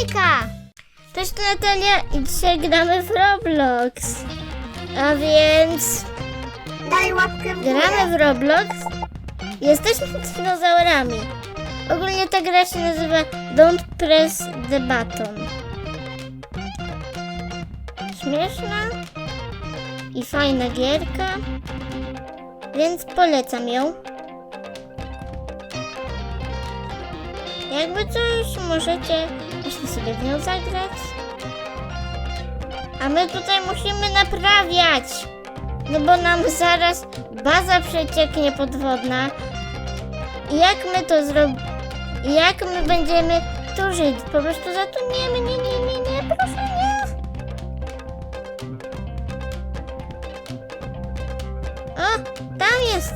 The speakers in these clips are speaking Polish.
Hejka! Cześć Natalia i dzisiaj gramy w Roblox. A więc Daj łapkę w górę. gramy w Roblox. Jesteśmy dinozaurami. Ogólnie ta gra się nazywa Don't Press the Button. Śmieszna i fajna gierka, więc polecam ją. Jakby coś, możecie właśnie sobie w nią zagrać. A my tutaj musimy naprawiać. No bo nam zaraz baza przecieknie podwodna. Jak my to zrobimy? Jak my będziemy tu żyć? Po prostu zatoniemy. Nie, nie, nie, nie, proszę nie. O, tam jest.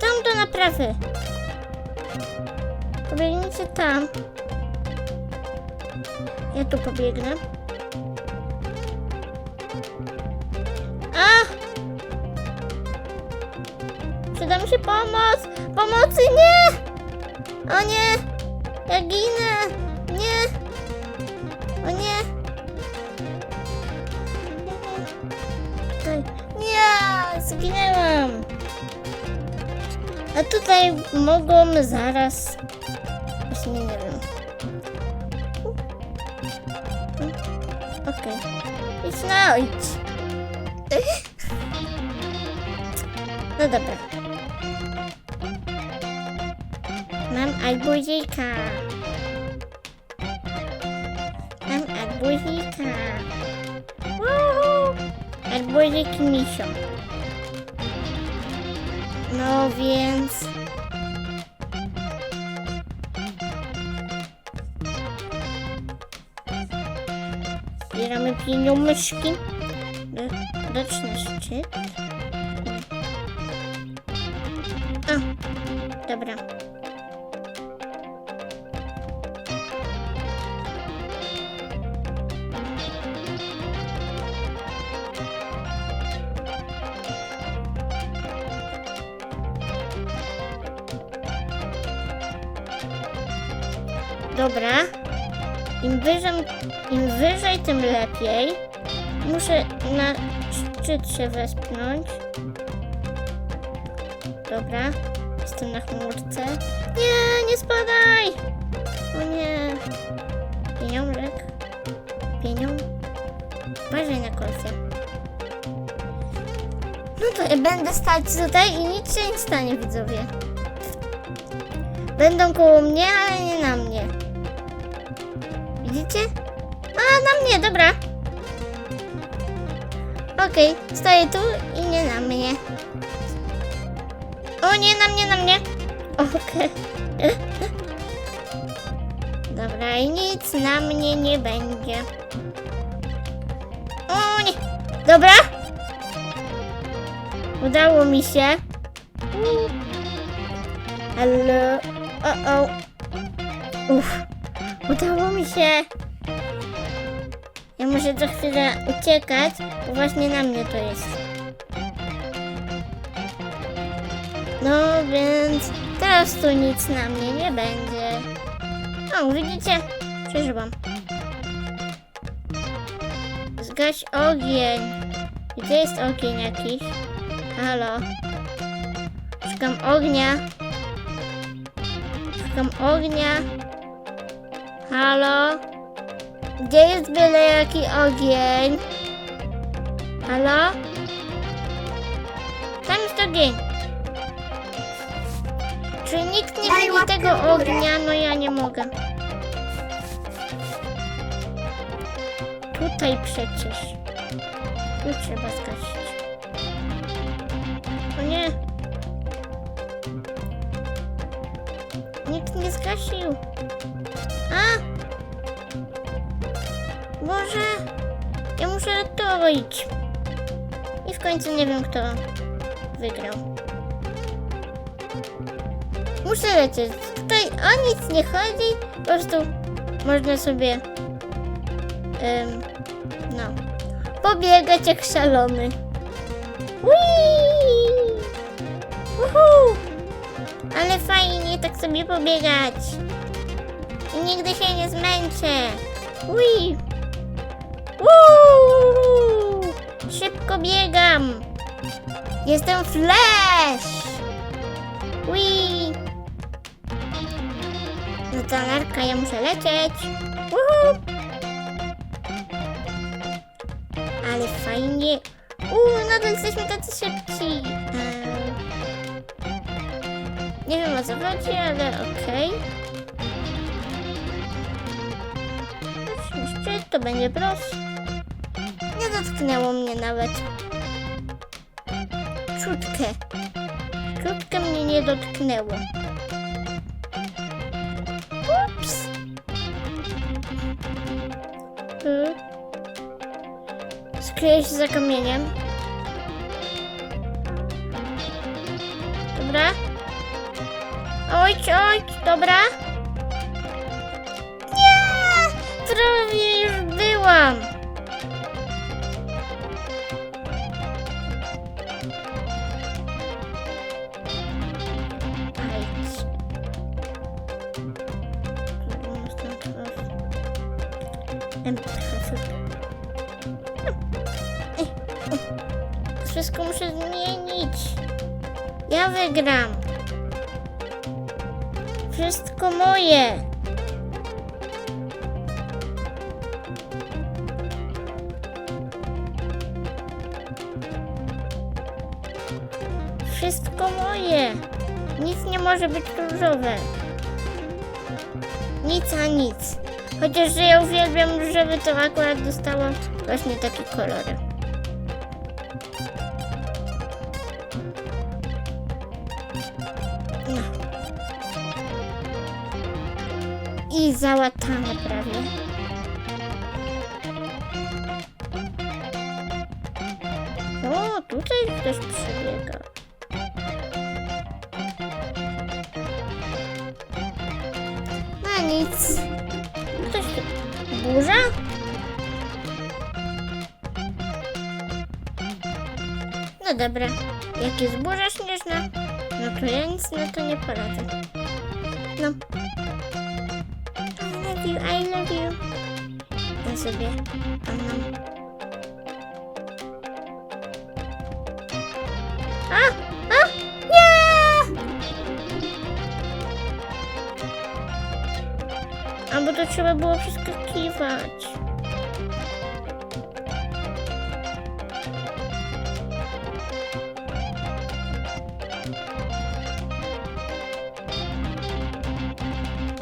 Tam do naprawy. Pobiegnijcie tam. Ja tu pobiegnę. A! Przyda mi się pomoc! Pomocy nie! O nie! Ja ginę! Nie! O nie! Nie! Zginęłam! A tutaj mogą zaraz... Właśnie nie wiem. Okej. Idź no, idź. No dobra. Mam arbuzika. Mam arbuzika. Woohoo! Arbuzik misio. No więc... Zbieramy pieniążki. Roczny szczyt. A, dobra. Dobra. Im wyżej, im wyżej, tym lepiej. Muszę na szczyt się wespnąć. Dobra. Jestem na chmurce. Nie, nie spadaj! O nie. Pieniążek. Pieniądz. Uważaj na kolce. No to będę stać tutaj i nic się nie stanie, widzowie. Będą koło mnie, ale nie na mnie. Widzicie? Na mnie, dobra. Okej, stoję tu i nie na mnie. O, nie na mnie, na mnie. Okej. Dobra, i nic na mnie nie będzie. O, nie. Dobra. Udało mi się. Halo. O, o. Uff. Udało mi się. Ja muszę co chwilę uciekać, bo właśnie na mnie to jest. No więc teraz tu nic na mnie nie będzie. O, widzicie? Przeżyłam. Zgaś ogień. Gdzie jest ogień jakiś? Halo. Szukam ognia. Szukam ognia. Halo? Gdzie jest byle jaki ogień? Halo? Tam jest ogień. Czy nikt nie Daj widzi łapkę tego w górę. ognia? No ja nie mogę. Tutaj przecież. Tu trzeba zgasić. O nie. Nikt nie zgasił. A! I w końcu nie wiem, kto wygrał. Muszę lecieć. Tutaj o nic nie chodzi. Po prostu można sobie em, no pobiegać jak szalony. Whee! Uhu! Ale fajnie tak sobie pobiegać. I nigdy się nie zmęczę. Ui! Szybko biegam! Jestem Flash! Ui! No to narka, ja muszę lecieć. Uhu! Ale fajnie. Uuu, nadal jesteśmy tacy szybci. Eee, Nie wiem o co chodzi, ale okej. Szczyt to będzie proste. Dotknęło mnie nawet. Czutkę. Czutkę mnie nie dotknęło. Ups. Y. Skryję się za kamieniem. Dobra. Oj, oj, dobra. Wszystko muszę zmienić. Ja wygram. Wszystko moje. Wszystko moje. Nic nie może być różowe. Nic a nic. Chociaż, że ja uwielbiam różowy, to akurat dostałam właśnie takie kolory. I załatane prawie. O, tutaj ktoś przebiega. No nic. Ktoś tu... Burza? No dobra. Jak jest burza śnieżna, no to ja nic na to nie poradzę. No. I love you, I love you. Ja sobie tam mam. A! Nie! A bo to trzeba było przeskakiwać.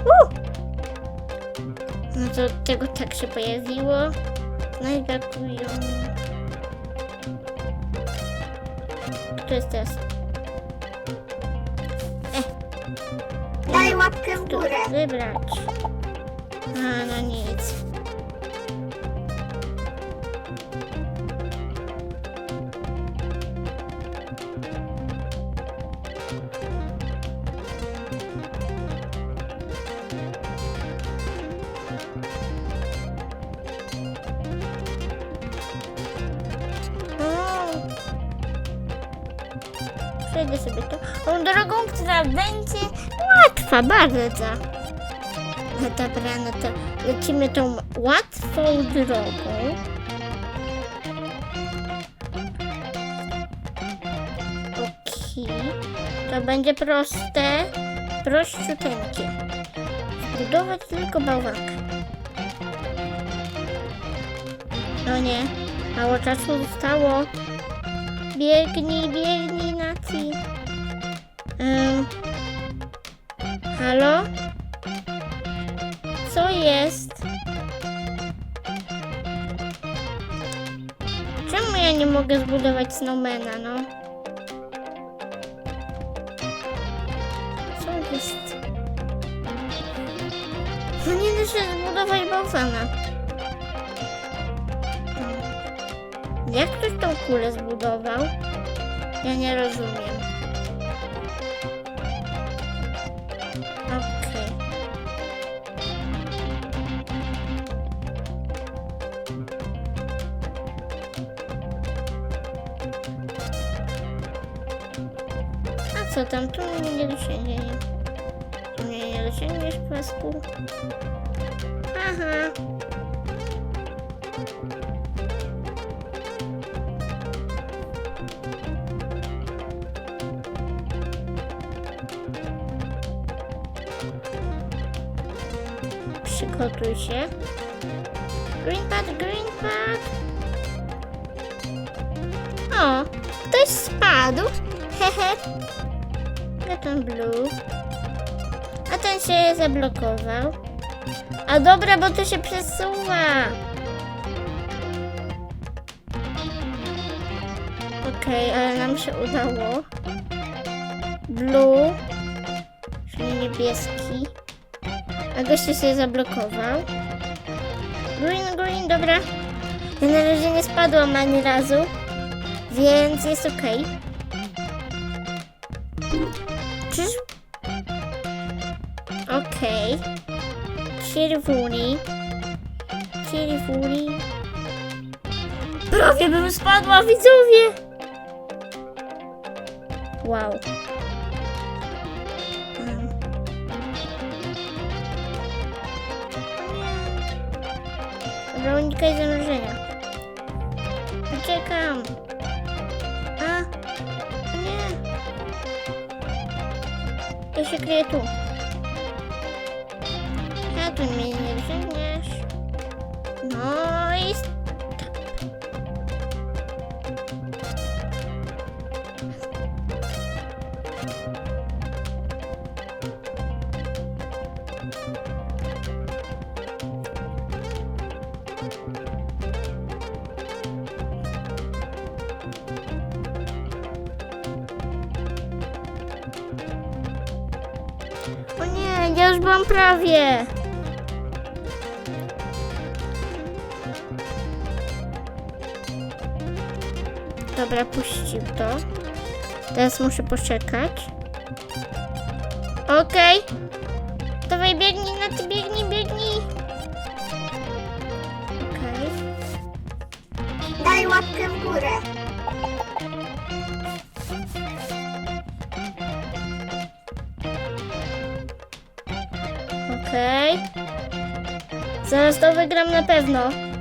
Uh! No to tego tak się pojawiło. No i brakują. Kto jest teraz? Daj łapkę w górę. wybrać. A, no nic. Przejdę sobie. Tą drogą, która będzie łatwa, bardzo. No dobra, no to lecimy tą łatwą drogą. Okej. To będzie proste, prościuteńkie. Zbudować tylko bałwankę. No nie, mało czasu zostało. Biegnij, biegnij, Naci. Um, halo? Co jest? Czemu ja nie mogę zbudować snowmana, no? Co jest? No nie da się zbudować bałwana. Jak ktoś tą kulę zbudował? Ja nie rozumiem. Okej. A co tam? Tu mnie nie dosięgnie. Tu mnie nie dosięgniesz, pasku. A, Przygotuj się. Green pad, green pad. O, ktoś spadł. Hehe. Ten blue. A ten się zablokował. A dobra, bo to się przesuwa. Okej, ale nam się udało. Blue. Czyli niebieski. A się zablokował. Green, green, dobra. Ja na razie nie spadłam ani razu, więc jest okej. Czyż... Okej. Czerwony. Czerwony. Prawie bym spadła, widzowie! Wow. Dobra, unikaj zanurzenia. Uciekam. A, nie. Ja się kryję tu. Ja tu mnie nie wzięniesz. No byłam prawie. Dobra, puścił to. Teraz muszę poczekać. Okej. Dawaj, biegnij na ty, biegnij, biegnij. Okej. Daj łapkę w górę. Okej. Zaraz to wygram na pewno.